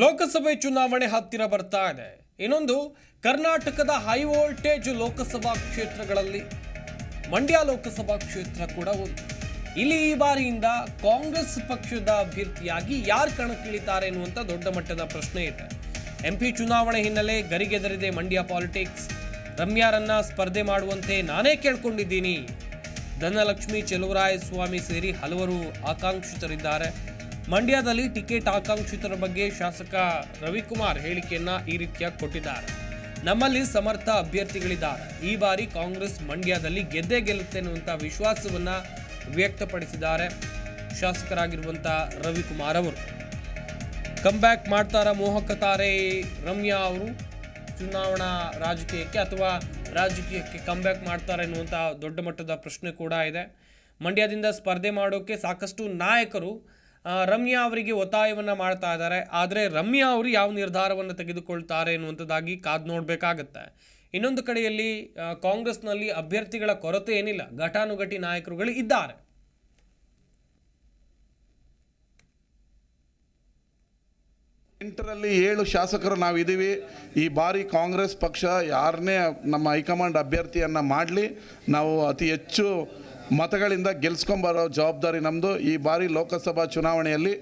ಲೋಕಸಭೆ ಚುನಾವಣೆ ಹತ್ತಿರ ಬರ್ತಾ ಇದೆ. ಇನ್ನೊಂದು, ಕರ್ನಾಟಕದ ಹೈ ವೋಲ್ಟೇಜ್ ಲೋಕಸಭಾ ಕ್ಷೇತ್ರಗಳಲ್ಲಿ ಮಂಡ್ಯ ಲೋಕಸಭಾ ಕ್ಷೇತ್ರ ಕೂಡ ಒಂದು. ಇಲ್ಲಿ ಈ ಬಾರಿಯಿಂದ ಕಾಂಗ್ರೆಸ್ ಪಕ್ಷದ ಅಭ್ಯರ್ಥಿಯಾಗಿ ಯಾರು ಕಣಕ್ಕಿಳಿತಾರೆ ಎನ್ನುವಂಥ ದೊಡ್ಡ ಮಟ್ಟದ ಪ್ರಶ್ನೆ ಇದೆ. ಎಂಪಿ ಚುನಾವಣೆ ಹಿನ್ನೆಲೆ ಗರಿಗೆದರಿದೆ ಮಂಡ್ಯ ಪಾಲಿಟಿಕ್ಸ್ ರಮ್ಯಾರನ್ನ ಸ್ಪರ್ಧೆ ಮಾಡುವಂತೆ ನಾನೇ ಕೇಳ್ಕೊಂಡಿದ್ದೀನಿ. ಧನಲಕ್ಷ್ಮಿ ಚೆಲುವರಾಯ ಸ್ವಾಮಿ ಸೇರಿ ಹಲವರು ಆಕಾಂಕ್ಷಿತರಿದ್ದಾರೆ. ಮಂಡ್ಯದಲ್ಲಿ ಟಿಕೆಟ್ ಆಕಾಂಕ್ಷಿತರ ಬಗ್ಗೆ ಶಾಸಕ ರವಿಕುಮಾರ್ ಹೇಳಿಕೆಯನ್ನ ಈ ರೀತಿಯಾಗಿ ಕೊಟ್ಟಿದ್ದಾರೆ. ನಮ್ಮಲ್ಲಿ ಸಮರ್ಥ ಅಭ್ಯರ್ಥಿಗಳಿದ್ದಾರೆ. ಈ ಬಾರಿ ಕಾಂಗ್ರೆಸ್ ಮಂಡ್ಯದಲ್ಲಿ ಗೆದ್ದೇ ಗೆಲ್ಲುತ್ತೆ ಅನ್ನುವಂಥ ವಿಶ್ವಾಸವನ್ನ ವ್ಯಕ್ತಪಡಿಸಿದ್ದಾರೆ ಶಾಸಕರಾಗಿರುವಂಥ ರವಿಕುಮಾರ್ ಅವರು. ಕಮ್ಬ್ಯಾಕ್ ಮಾಡ್ತಾರ ಮೋಹಕ ತಾರೆ ರಮ್ಯಾ ಅವರು? ಚುನಾವಣಾ ರಾಜಕೀಯಕ್ಕೆ ಅಥವಾ ರಾಜಕೀಯಕ್ಕೆ ಕಮ್ಬ್ಯಾಕ್ ಮಾಡ್ತಾರೆ ಎನ್ನುವಂಥ ದೊಡ್ಡ ಮಟ್ಟದ ಪ್ರಶ್ನೆ ಕೂಡ ಇದೆ. ಮಂಡ್ಯದಿಂದ ಸ್ಪರ್ಧೆ ಮಾಡೋಕ್ಕೆ ಸಾಕಷ್ಟು ನಾಯಕರು ರಮ್ಯಾ ಅವರಿಗೆ ಒತ್ತಾಯವನ್ನು ಮಾಡ್ತಾ ಇದ್ದಾರೆ. ಆದರೆ ರಮ್ಯಾ ಅವರು ಯಾವ ನಿರ್ಧಾರವನ್ನು ತೆಗೆದುಕೊಳ್ತಾರೆ ಎನ್ನುವಂಥದ್ದಾಗಿ ಕಾದು ನೋಡಬೇಕಾಗತ್ತೆ. ಇನ್ನೊಂದು ಕಡೆಯಲ್ಲಿ ಕಾಂಗ್ರೆಸ್ನಲ್ಲಿ ಅಭ್ಯರ್ಥಿಗಳ ಕೊರತೆ ಏನಿಲ್ಲ. ಘಟಾನುಘಟಿ ನಾಯಕರುಗಳು ಇದ್ದಾರೆ. ಎಂಟರಲ್ಲಿ ಏಳು ಶಾಸಕರು ನಾವಿದ್ದೀವಿ. ಈ ಬಾರಿ ಕಾಂಗ್ರೆಸ್ ಪಕ್ಷ ಯಾರನ್ನೇ ನಮ್ಮ ಹೈಕಮಾಂಡ್ ಅಭ್ಯರ್ಥಿಯನ್ನು ಮಾಡಲಿ, ನಾವು ಅತಿ ಹೆಚ್ಚು ಮತಗಳಿಂದ ಗೆಲ್ಸ್ಕೊಂಬರೋ ಜವಾಬ್ದಾರಿ ನಮ್ಮದು ಈ ಬಾರಿ ಲೋಕಸಭಾ ಚುನಾವಣೆಯಲ್ಲಿ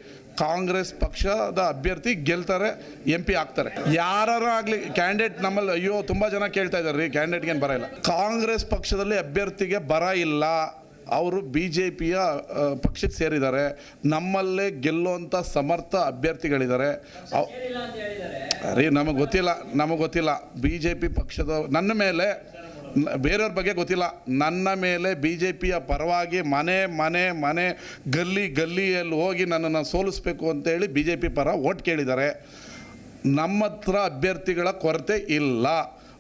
ಕಾಂಗ್ರೆಸ್ ಪಕ್ಷದ ಅಭ್ಯರ್ಥಿ ಗೆಲ್ತಾರೆ ಎಂ ಪಿ ಆಗ್ತಾರೆ. ಯಾರು ಆಗಲಿ ಕ್ಯಾಂಡಿಡೇಟ್ ನಮ್ಮಲ್ಲಿ ಅಯ್ಯೋ ತುಂಬ ಜನ ಕೇಳ್ತಾ ಇದ್ದಾರೆ ರೀ ಕ್ಯಾಂಡಿಡೇಟ್ಗೇನು ಬರ ಇಲ್ಲ. ಕಾಂಗ್ರೆಸ್ ಪಕ್ಷದಲ್ಲಿ ಅಭ್ಯರ್ಥಿಗೆ ಬರ ಇಲ್ಲ. ಅವರು ಬಿ ಜೆ ಪಿಯ ಪಕ್ಷಕ್ಕೆ ಸೇರಿದ್ದಾರೆ. ನಮ್ಮಲ್ಲೇ ಗೆಲ್ಲುವಂಥ ಸಮರ್ಥ ಅಭ್ಯರ್ಥಿಗಳಿದ್ದಾರೆ. ರೀ ನಮಗೆ ಗೊತ್ತಿಲ್ಲ ನಮಗೆ ಗೊತ್ತಿಲ್ಲ. ಬಿ ಜೆ ಪಿ ಪಕ್ಷದ ನನ್ನ ಮೇಲೆ ಬೇರೆಯವ್ರ ಬಗ್ಗೆ ಗೊತ್ತಿಲ್ಲ. ನನ್ನ ಮೇಲೆ ಬಿ ಜೆ ಪಿಯ ಪರವಾಗಿ ಮನೆ ಮನೆ ಮನೆ, ಗಲ್ಲಿ, ಗಲ್ಲಿಯಲ್ಲಿ ಹೋಗಿ ನನ್ನನ್ನು ಸೋಲಿಸ್ಬೇಕು ಅಂತೇಳಿ ಬಿ ಜೆ ಪಿ ಪರ ಓಟ್ ಕೇಳಿದ್ದಾರೆ. ನಮ್ಮ ಹತ್ರ ಅಭ್ಯರ್ಥಿಗಳ ಕೊರತೆ ಇಲ್ಲ.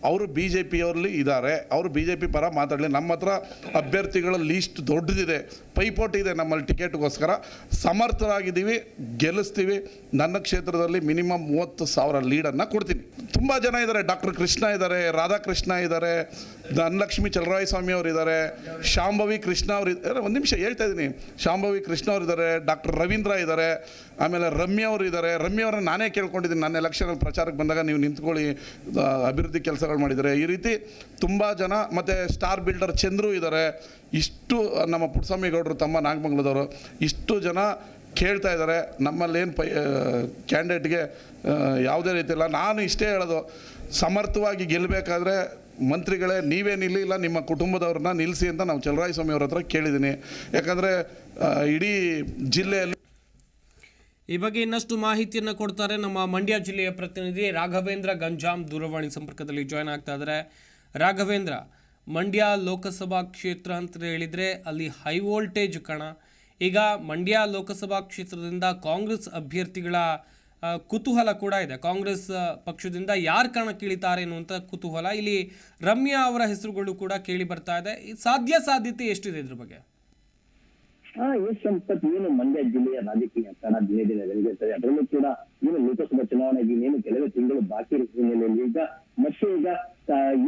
ಅವರು ಬಿ ಜೆ ಪಿಯವ್ರಲ್ಲಿ ಇದ್ದಾರೆ. ಅವರು ಬಿ ಜೆ ಪಿ ಪರ ಮಾತಾಡಲಿ. ನಮ್ಮ ಹತ್ರ ಅಭ್ಯರ್ಥಿಗಳ ಲೀಸ್ಟ್ ದೊಡ್ಡದಿದೆ. ಪೈಪೋಟಿ ಇದೆ ನಮ್ಮಲ್ಲಿ ಟಿಕೆಟ್ಗೋಸ್ಕರ. ಸಮರ್ಥರಾಗಿದ್ದೀವಿ, ಗೆಲ್ಲಿಸ್ತೀವಿ. ನನ್ನ ಕ್ಷೇತ್ರದಲ್ಲಿ ಮಿನಿಮಮ್ ಮೂವತ್ತು ಸಾವಿರ ಲೀಡನ್ನು ಕೊಡ್ತೀನಿ. ತುಂಬ ಜನ ಇದ್ದಾರೆ. ಡಾಕ್ಟರ್ ಕೃಷ್ಣ ಇದ್ದಾರೆ, ರಾಧಾಕೃಷ್ಣ ಇದ್ದಾರೆ ಧನಲಕ್ಷ್ಮಿ ಚಲರಾಯ ಸ್ವಾಮಿ ಅವರು ಇದ್ದಾರೆ ಶಾಂಭವಿ ಕೃಷ್ಣ ಅವರು ಇದ್ದಾರೆ ಒಂದು ನಿಮಿಷ ಹೇಳ್ತಾ ಇದ್ದೀನಿ. ಶಾಂಭವಿ ಕೃಷ್ಣ ಅವರಿದ್ದಾರೆ ಡಾಕ್ಟರ್ ರವೀಂದ್ರ ಇದ್ದಾರೆ, ಆಮೇಲೆ ರಮ್ಯ ಅವರು ಇದ್ದಾರೆ. ರಮ್ಯ ಅವರನ್ನು ನಾನೇ ಕೇಳ್ಕೊಂಡಿದ್ದೀನಿ. ನನ್ನ ಎಲೆಕ್ಷನಲ್ಲಿ ಪ್ರಚಾರಕ್ಕೆ ಬಂದಾಗ ನೀವು ನಿಂತ್ಕೊಳ್ಳಿ ಅಭಿವೃದ್ಧಿ ಕೆಲಸಗಳು ಮಾಡಿದ್ದಾರೆ ಈ ರೀತಿ ತುಂಬ ಜನ, ಮತ್ತು ಸ್ಟಾರ್ ಬಿಲ್ಡರ್ ಚಂದ್ರು ಇದ್ದಾರೆ. ಇಷ್ಟು, ನಮ್ಮ ಪುಟ್ಟಸ್ವಾಮಿ ಗೌಡರು ತಮ್ಮ ನಾಗಮಂಗಲದವರು, ಇಷ್ಟು ಜನ ಕೇಳ್ತಾ ಇದ್ದಾರೆ. ನಮ್ಮಲ್ಲೇನು ಪೈ ಕ್ಯಾಂಡಿಡೇಟ್ಗೆ ಯಾವುದೇ ರೀತಿ ಇಲ್ಲ ನಾನು ಇಷ್ಟೇ ಹೇಳೋದು, ಸಮರ್ಥವಾಗಿ ಗೆಲ್ಲಬೇಕಾದ್ರೆ ಮಂತ್ರಿಗಳೇ, ನೀವೇ ನಿಲ್ಲಿಲ್ಲ, ನಿಮ್ಮ ಕುಟುಂಬದವ್ರನ್ನ ನಿಲ್ಲಿಸಿ ಅಂತ ನಾವು ಚಲರಾಯ ಸ್ವಾಮಿ ಅವ್ರ ಹತ್ರ ಕೇಳಿದ್ದೀನಿ. ಯಾಕಂದರೆ ಇಡೀ ಜಿಲ್ಲೆಯಲ್ಲಿ ಈ ಬಗ್ಗೆ ಇನ್ನಷ್ಟು ಮಾಹಿತಿಯನ್ನು ಕೊಡ್ತಾರೆ ನಮ್ಮ ಮಂಡ್ಯ ಜಿಲ್ಲೆಯ ಪ್ರತಿನಿಧಿ ರಾಘವೇಂದ್ರ ಗಂಜಾಮ್ ದೂರವಾಣಿ ಸಂಪರ್ಕದಲ್ಲಿ ಜಾಯ್ನ್ ಆಗ್ತಾ ಇದ್ದಾರೆ ರಾಘವೇಂದ್ರ, ಮಂಡ್ಯ ಲೋಕಸಭಾ ಕ್ಷೇತ್ರ ಅಂತ ಹೇಳಿದ್ರೆ ಅಲ್ಲಿ ಹೈ ವೋಲ್ಟೇಜ್ ಕಣ. ಈಗ ಮಂಡ್ಯ ಲೋಕಸಭಾ ಕ್ಷೇತ್ರದಿಂದ ಕಾಂಗ್ರೆಸ್ ಅಭ್ಯರ್ಥಿಗಳ ಕುತೂಹಲ ಕೂಡ ಇದೆ. ಕಾಂಗ್ರೆಸ್ ಪಕ್ಷದಿಂದ ಯಾರು ಕಣಕ್ಕಿಳಿತಾರೆ ಅನ್ನುವಂಥ ಕುತೂಹಲ. ಇಲ್ಲಿ ರಮ್ಯಾ ಅವರ ಹೆಸರುಗಳು ಕೂಡ ಕೇಳಿ ಬರ್ತಾ ಇದೆ. ಸಾಧ್ಯ ಸಾಧ್ಯತೆ ಎಷ್ಟಿದೆ ಇದ್ರ ಬಗ್ಗೆ? ಹಾ ಈ ಸಂಪತ್ ಏನು ಮಂಡ್ಯ ಜಿಲ್ಲೆಯ ರಾಜಕೀಯ ಕಣ ದಿನೇ ದಿನ ಬೆಳೆಯುತ್ತದೆ ಅದರಲ್ಲೂ ಕೂಡ ಏನು ಲೋಕಸಭಾ ಚುನಾವಣೆಗೆ ಏನು ಕೆಲವೇ ತಿಂಗಳು ಬಾಕಿ ಇರುವ ಹಿನ್ನೆಲೆಯಲ್ಲಿ ಈಗ, ಮತ್ತೆ ಈಗ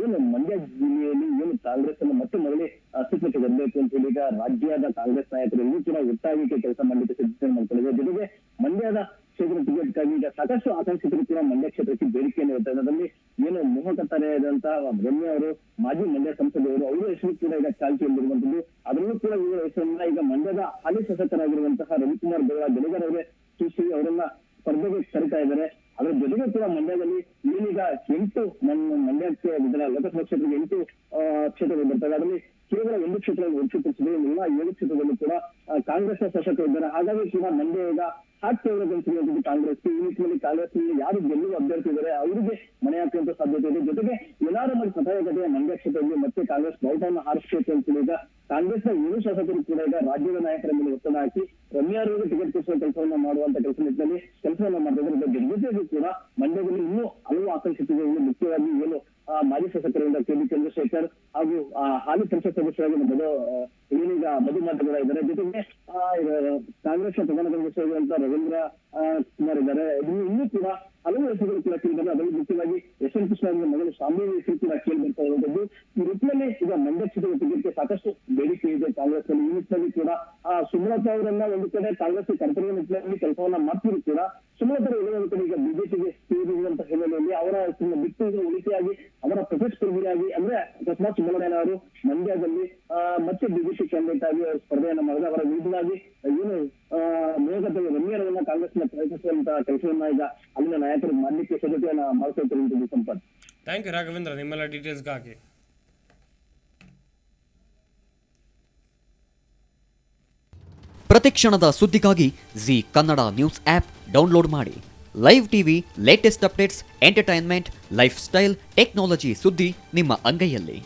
ಏನು ಮಂಡ್ಯ ಜಿಲ್ಲೆಯಲ್ಲಿ ಏನು ಕಾಂಗ್ರೆಸ್ ಅನ್ನು ಮತ್ತೆ ಮೊದಲೇ ಅಸ್ತಿತ್ವಕ್ಕೆ ಬರಬೇಕು ಅಂತ ಹೇಳಿ ಈಗ ರಾಜ್ಯದ ಕಾಂಗ್ರೆಸ್ ನಾಯಕರು ಎಲ್ಲೂ ಕೂಡ ಒಟ್ಟಾಗಿ ಕೆಲಸ ಮಾಡಲಿಕ್ಕೆ ಸಿದ್ಧತೆ ಮಾಡ್ಕೊಂಡಿದ್ದಾರೆ ಜೊತೆಗೆ ಮಂಡ್ಯದ ಕ್ಷೇತ್ರ ಟಿಕೆಟ್ಗಾಗಿ ಈಗ ಸಾಕಷ್ಟು ಆಕಾಂಕ್ಷಿತರು ಕೂಡ ಮಂಡ್ಯ ಕ್ಷೇತ್ರಕ್ಕೆ ಬೇಡಿಕೆಯನ್ನು ಇರ್ತಾರೆ ಅದರಲ್ಲಿ ಏನು ಮೋಹಕತರೆಯಾದಂತಹ ಬ್ರಹ್ಮ ಅವರು, ಮಾಜಿ ಮಂಡ್ಯ ಸಂಸದರು ಅವರ ಹೆಸರು ಕೂಡ ಈಗ ಚಾಲ್ತಿಯಲ್ಲಿರುವಂತದ್ದು ಅದರಲ್ಲೂ ಕೂಡ ಇವರ ಹೆಸರನ್ನ ಈಗ ಮಂಡ್ಯದ ಹಾಲಿ ಶಾಸಕರಾಗಿರುವಂತಹ ರವಿಕುಮಾರ್ ಗೌಡ ಬೆಳಗರ್ ಅವರೇ ಸೂಚಿಸಿ ಅವರನ್ನ ಸ್ಪರ್ಧೆಗೆ ಕರಿತಾ ಇದ್ದಾರೆ. ಅದರ ಜೊತೆಗೆ ಕೂಡ ಮಂಡ್ಯದಲ್ಲಿ ಏನೀಗ ಎಂಟು ನನ್ನ ಮಂಡ್ಯಕ್ಕೆ ಲೋಕಸಭಾ ಕ್ಷೇತ್ರಕ್ಕೆ ಎಂಟು ಕ್ಷೇತ್ರಗಳು ಬರ್ತವೆ. ಅದರಲ್ಲಿ ಕೇವಲ ಒಂದು ಕ್ಷೇತ್ರ ಹೊರತುಪಡಿಸಿದೆ ಎಲ್ಲ ಏಳು ಕ್ಷೇತ್ರದಲ್ಲೂ ಕೂಡ ಕಾಂಗ್ರೆಸ್ ಕಾಂಗ್ರೆಸ್ನ ಶಾಸಕರು ಇದ್ದಾರೆ. ಹಾಗಾಗಿ ಕೂಡ ಮಂಡ್ಯ ಈಗ ಸಿಗುವಂತದ್ದು ಕಾಂಗ್ರೆಸ್, ಈ ನಿಟ್ಟಿನಲ್ಲಿ ಕಾಂಗ್ರೆಸ್ ಯಾರು ಗೆಲ್ಲುವ ಅಭ್ಯರ್ಥಿ ಇದ್ದಾರೆ ಅವರಿಗೆ ಮನೆ ಹಾಕುವಂತ ಸಾಧ್ಯತೆ ಇದೆ. ಜೊತೆಗೆ ಏನಾದ್ರು ಮಾಡಿ ಸತಾಯಗತೆಯ ಮಂಡ್ಯ ಮತ್ತೆ ಕಾಂಗ್ರೆಸ್ ಬಾವುಟವನ್ನು ಹಾರಿಸಬೇಕು ಅಂತ ಹೇಳಿದ ಕಾಂಗ್ರೆಸ್ನ ಏಳು ಶಾಸಕರು ಕೂಡ ಈಗ ರಾಜ್ಯದ ನಾಯಕರ ಮೇಲೆ ಒತ್ತಡ ಹಾಕಿ ರಮ್ಯಾರವರು ಟಿಕೆಟ್ ಕೊಡಿಸುವ ಕೆಲಸವನ್ನ ಮಾಡುವಂತ ಕೆಲಸ ನಿಟ್ಟಿನಲ್ಲಿ ಕೆಲಸವನ್ನ ಇದರ ಜೊತೆಗೂ ಕೂಡ ಮಂಡ್ಯದಲ್ಲಿ ಇನ್ನೂ ಹಲವು ಆಕಾಂಕ್ಷಿತರು ಇನ್ನು ಮುಖ್ಯವಾಗಿ ಏನು ಮಾಜಿ ಶಾಸಕರಿಂದ ಕೆ ಬಿ ಚಂದ್ರಶೇಖರ್ ಹಾಗೂ ಹಾಲಿ ಸಂಸತ್ ಸದಸ್ಯರಾಗಿ ಮಧು ಏನೀಗ ಮಧು ಮಾತನಾಡಿದ್ದಾರೆ ಜೊತೆಗೆ ಕಾಂಗ್ರೆಸ್ನ ಪ್ರಧಾನ ಕಾರ್ಯದರ್ಶಿಯಾಗಿರುವಂತಹ ರವೀಂದ್ರ ಆ, ಕುಮಾರ್ ಇದ್ದಾರೆ ಇನ್ನೂ ಕೂಡ ಹಲವು ರಸಗಳು ಕೂಡ ಕೇಳಿದ್ದಾರೆ ಅದರಲ್ಲಿ ಮುಖ್ಯವಾಗಿ ಎನ್ ಕೃಷ್ಣ ಅವರ ಮಗಳು ಶಾಂಭವಿ ಹೆಸರು ಕೂಡ ಕೇಳಿ ಬರ್ತಾ ಇರುವಂತದ್ದು ಈ ನಿಟ್ಟಿನಲ್ಲಿ ಈಗ ಮಂಡ್ಯ ಕ್ಷೇತ್ರದ ಟಿಕೆಟ್ಗೆ ಸಾಕಷ್ಟು ಬೇಡಿಕೆ ಇದೆ ಕಾಂಗ್ರೆಸ್ ಅಲ್ಲಿ ಈ ನಿಟ್ಟಿನಲ್ಲಿ ಕೂಡ ಆ ಸುಮಲತಾ ಅವರನ್ನ ಒಂದು ಕಡೆ ಕಾಂಗ್ರೆಸ್ ಕರ್ತವ್ಯ ನಿಟ್ಟಿನಲ್ಲಿ ಕೆಲಸವನ್ನ ಮಾಡ್ತಿದ್ರು ಕೂಡ ಸುಮಲತಾ ಅವರು ಒಂದು ಕಡೆ ಈಗ ಬಿಜೆಪಿ ಅವರ ಹೆಸರನ್ನು ಬಿಟ್ಟು ಉಳಿಕೆಯಾಗಿ ಅವರ ಪ್ರತಿಸ್ಪರ್ಧಿಯಾಗಿ ಅಂದ್ರೆ ಅಕಸ್ಮಾತ್ ಚುನಾವಣೆ ಅವರು ಮಂಡ್ಯದಲ್ಲಿ ಆ, ಮತ್ತೆ ಬಿಜೆಪಿ ಕ್ಯಾಂಡಿಡೇಟ್ ಆಗಿ ಅವರ ಸ್ಪರ್ಧೆಯನ್ನ ಮಾಡಿದ್ರೆ ಅವರ ವಿರುದ್ಧವಾಗಿ ಏನು ಮೇಘದ ರಮ್ಯರವನ್ನ ಕಾಂಗ್ರೆಸ್ನ ಪ್ರಯತ್ನಿಸುವಂತ ಕೆಲಸವನ್ನ ಈಗ ಅಲ್ಲಿನ ನಾಯಕರು ಮಾಡಲಿಕ್ಕೆ ಸಿದ್ಧತೆಯನ್ನ ಮಾಡಿಕೊಳ್ತಿರುವಂತದ್ದು ಸಂಪತ್ ಥ್ಯಾಂಕ್ ಯು ರಾಘವೇಂದ್ರ. ನಿಮ್ಮೆಲ್ಲ ಡೀಟೇಲ್ಸ್ಗಾಗಿ ಪ್ರತಿಕ್ಷಣದ ಸುದ್ದಿಗಾಗಿ Zee Kannada news app download ಮಾಡಿ. Live TV latest updates entertainment lifestyle technology ಸುದ್ದಿ ನಿಮ್ಮ ಅಂಗೈಯಲ್ಲಿ.